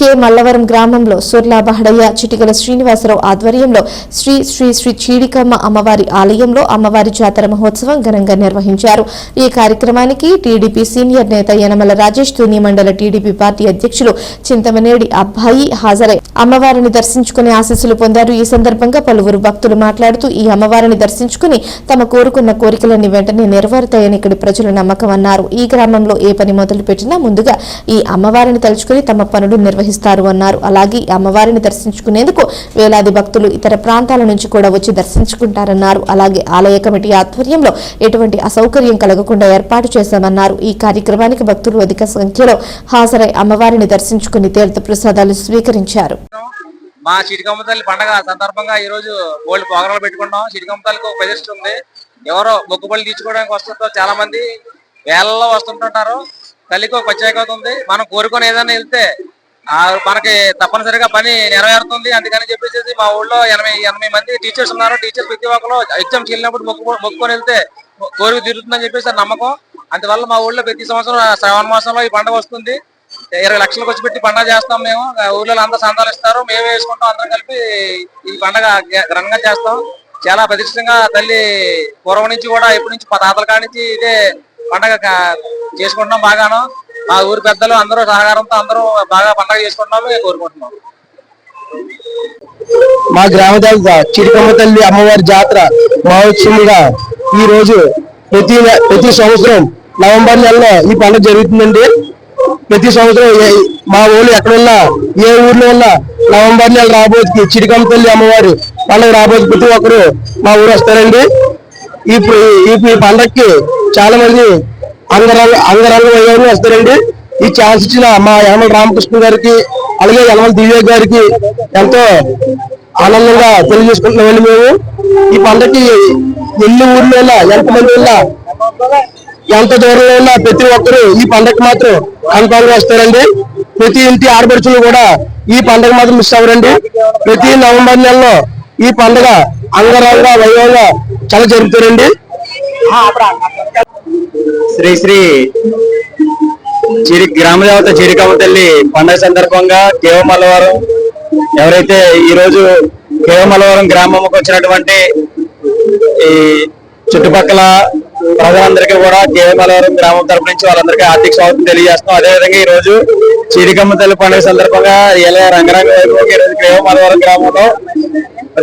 K Mallavaram గ్రామంలో సుర్లా బహడయ్య చిటికల శ్రీనివాసరావు ఆధ్వర్యంలో శ్రీ శ్రీ శ్రీ చీడికమ్మ అమ్మవారి ఆలయంలో అమ్మవారి జాతర మహోత్సవం ఘనంగా నిర్వహించారు. ఈ కార్యక్రమానికి టీడీపీ సీనియర్ నేత యనమల రాజేష్ తుని మండల టీడీపీ పార్టీ అధ్యక్షులు చింతమనేడి అబ్బాయి హాజరై అమ్మవారిని దర్శించుకుని ఆశీస్సులు పొందారు. ఈ సందర్భంగా పలువురు భక్తులు మాట్లాడుతూ ఈ అమ్మవారిని దర్శించుకుని తమ కోరుకున్న కోరికలన్నీ వెంటనే నెరవేరుతాయని ఇక్కడి ప్రజల నమ్మకం అన్నారు. ఈ గ్రామంలో ఏ పని మొదలు పెట్టినా ముందుగా ఈ అమ్మవారిని తలుచుకుని తమ పనులు నిర్వహిస్తారు అన్నారు. అలాగే ఈ అమ్మవారిని దర్శించుకునేందుకు వేలాది భక్తులు ఇతర ప్రాంతాల నుంచి కూడా వచ్చి దర్శించుకుంటారన్నారు. అలాగే ఆలయ కమిటీ ఆధ్వర్యంలో ఎటువంటి అసౌకర్యం కలగకుండా ఏర్పాటు చేశామన్నారు. ఈ కార్యక్రమానికి భక్తులు అధిక సంఖ్యలో హాజరై అమ్మవారిని దర్శించుకుని తీర్థ ప్రసాదాలు స్వీకరించారు. మా చిటికమ్మ తల్లి పండగ సందర్భంగా ఈ రోజు గోల్డ్ పోగరాలు పెట్టుకుంటాం చిటికమ్మ తల్లికి ఒక ప్రతిష్ట ఉంది. ఎవరో మొక్కుబడులు తీర్చుకోవడానికి వస్తుందో చాలా మంది వేలలో వస్తుంటుంటారు. తల్లికి ఒక ప్రత్యేకత ఉంది. మనం కోరుకొని ఏదైనా వెళ్తే మనకి తప్పనిసరిగా పని నెరవేరుతుంది. అందుకని చెప్పేసి మా ఊళ్ళో ఎనభై ఎనభై మంది టీచర్స్ ఉన్నారు. టీచర్స్ ప్రతి ఒక్కరు ఎగ్జామ్స్ వెళ్ళినప్పుడు మొక్కు మొక్కుకొని వెళ్తే కోరిక తీరుతుందని చెప్పేసి నమ్మకం. అందువల్ల మా ఊళ్ళో ప్రతి సంవత్సరం శ్రావణ మాసంలో ఈ పండుగ వస్తుంది. ఇరవై లక్షలు ఖర్చు పెట్టి పండుగ చేస్తాం మేము. ఊళ్ళో అందరూ సంతాలు ఇస్తారు. మేము వేసుకుంటాం. అందరం కలిపి ఈ పండుగ ఘనంగా చేస్తాం. చాలా ప్రతిష్టంగా తల్లి పూర్వం నుంచి కూడా ఇప్పటి నుంచి మా తాతల కాడి నుంచి ఇదే పండగ చేసుకుంటున్నాం బాగాను. మా ఊరి పెద్దలు అందరూ సహకారంతో అందరూ బాగా పండగ చేసుకుంటున్నాము కోరుకుంటున్నాం మా గ్రామ దేవత చిరుకమ్మ తల్లి అమ్మవారి జాతర మహోత్సవంగా ఈ రోజు ప్రతి ప్రతి సంవత్సరం నవంబర్ నెలలో ఈ పండుగ జరుగుతుందండి. ప్రతి సంవత్సరం మా ఊళ్ళు ఎక్కడున్నా ఏ ఊర్లో ఉన్నా నవంబర్ నెల రాబోతుకి చిరికమ్మ తల్లి అమ్మవారి పండుగ రాబోతు ప్రతి ఒక్కరు మా ఊరు వస్తారండి. ఈ ఈ ఈ పండగకి చాలా మంది అంగరంగ అంగరంగ వైభవంగా వస్తారండి. ఈ ఛాన్స్ ఇచ్చిన మా యనమల రామకృష్ణ గారికి అలాగే యనమల దివ్య గారికి ఎంతో ఆనందంగా తెలియజేసుకుంటున్నామండి మేము. ఈ పండగకి ఎన్ని ఊర్లో ఎంతమంది ఉన్నా ఎంత దూరంలో ఉన్నా ప్రతి ఒక్కరు ఈ పండగకి మాత్రం కన్ఫామ్ వస్తారండి. ప్రతి ఇంటి ఆడపడుచులు కూడా ఈ పండగ మాత్రం మిస్ అవ్వరండి. ప్రతి నవంబర్ నెలలో ఈ పండగ అంగరంగ వైభవంగా చాలా జరుగుతారండి శ్రీ శ్రీ చిరి గ్రామదేవత చిరికమ్మ తల్లి పండగ సందర్భంగా కేవమలవరం ఎవరైతే ఈరోజు కేవమలవరం గ్రామంకి వచ్చినటువంటి ఈ చుట్టుపక్కల ప్రజలందరికీ కూడా కేవమలవరం గ్రామం తరపు నుంచి వాళ్ళందరికీ ఆర్థిక స్వాగతం తెలియజేస్తున్నాం. అదేవిధంగా ఈ రోజు చిరికమ్మ తల్లి పండుగ సందర్భంగా ఇలా రంగరంగ వైభవంగా ఈ కేవమలవరం గ్రామంలో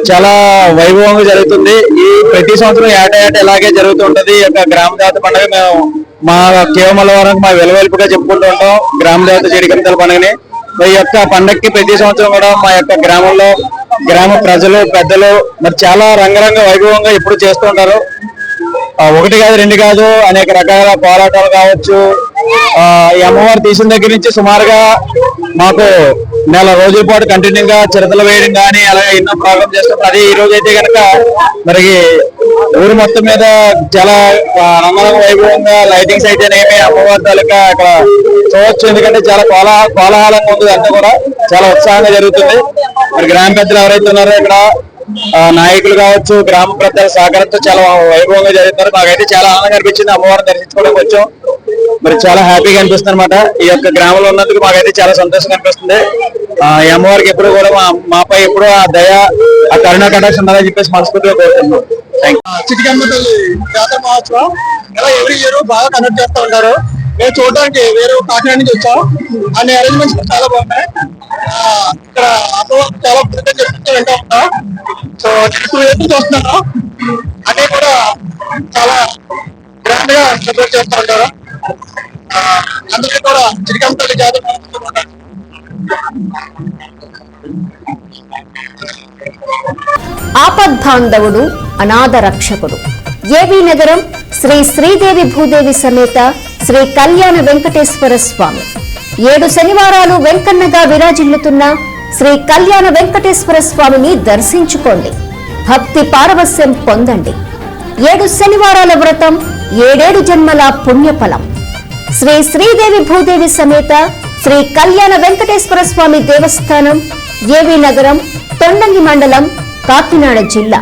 చాలా వైభవంగా జరుగుతుంది. ఈ ప్రతి సంవత్సరం ఏటా ఏటా ఇలాగే జరుగుతుంటది ఈ యొక్క గ్రామ దేవత పండుగ మేము మా కేవమలవరం మా వెలువెలుపుగా చెప్పుకుంటూ ఉంటాం. గ్రామ దేవత చెడికంతల పండుగని. ఈ యొక్క పండగకి ప్రతి సంవత్సరం కూడా మా యొక్క గ్రామంలో గ్రామ ప్రజలు పెద్దలు మరి చాలా రంగరంగ వైభవంగా ఎప్పుడు చేస్తూ ఉంటారు. ఒకటి కాదు రెండు కాదు అనేక రకాల పోరాటాలు కావచ్చు. ఈ అమ్మవారు తీసిన దగ్గర నుంచి సుమారుగా మాకు నెల రోజుల పాటు కంటిన్యూ గా చిరతలు వేయడం కానీ అలాగే ఎన్నో ప్రాబ్లం చేస్తాం. అదే ఈ రోజు అయితే కనుక మరి ఊరు మొత్తం మీద చాలా ఆ, రంగరంగ వైభవంగా లైటింగ్స్ అయితేనేమి అమ్మవారి తాలూకా అక్కడ చూడొచ్చు. ఎందుకంటే చాలా కోలా కోలాహలంగా ఉంది అంతా కూడా. చాలా ఉత్సాహంగా జరుగుతుంది. మరి గ్రామ పెద్దలు ఎవరైతే ఉన్నారో ఇక్కడ నాయకులు కావచ్చు గ్రామ పెద్దల సహకారంతో చాలా వైభవంగా జరుగుతున్నారు. మాకైతే చాలా ఆనందంగా అనిపించింది అమ్మవారిని దర్శించుకోవడానికి వచ్చాం మరి చాలా హ్యాపీగా అనిపిస్తుంది అనమాట ఈ యొక్క గ్రామంలో ఉన్నందుకు మాకైతే చాలా సంతోషంగా అనిపిస్తుంది. ఆ, ఈ అమ్మవారికి ఎప్పుడు కూడా మా మాపై ఎప్పుడు ఆ దయ ఆ కరుణ కటాక్షం ఉండాలని చెప్పేసి మనస్ఫూర్తిగా కోరుతున్నాం చిటికమ్మ తల్లి జాతర మహోత్సవం. ఇలా ఎవ్రీ ఇయర్ బాగా కండక్ట్ చేస్తూ ఉంటారు. మేము చూడడానికి వేరే కాకినాడ నుంచి వచ్చాం. అన్ని అరేంజ్మెంట్స్ చాలా బాగున్నాయి. ఇక్కడ అమ్మవారు చాలా పెద్ద చెప్తూ వింటూ ఉంటాం. సో టూ ఇయర్స్ చూస్తున్నాను అన్ని కూడా చాలా గ్రాండ్గా సెలబ్రేట్ చేస్తూ ఉంటారు. అందుకే కూడా చిరికంపల్లి జాతర ఆపద్బాంధవుడు అనాథ రక్షకుడు. ఏవి నగరం శ్రీ శ్రీదేవి భూదేవి సమేత శ్రీ కళ్యాణ వెంకటేశ్వర స్వామి. ఏడు శనివారాలు వెంకన్నగా విరాజిల్లుతున్న శ్రీ కళ్యాణ వెంకటేశ్వర స్వామిని దర్శించుకోండి. భక్తి పారవస్యం పొందండి. ఏడు శనివారాల వ్రతం ఏడేడు జన్మల పుణ్యఫలం. శ్రీ శ్రీదేవి భూదేవి సమేత శ్రీ కళ్యాణ వెంకటేశ్వర స్వామి దేవస్థానం ఏవి నగరం తొండంగి మండలం కాకినాడ జిల్లా.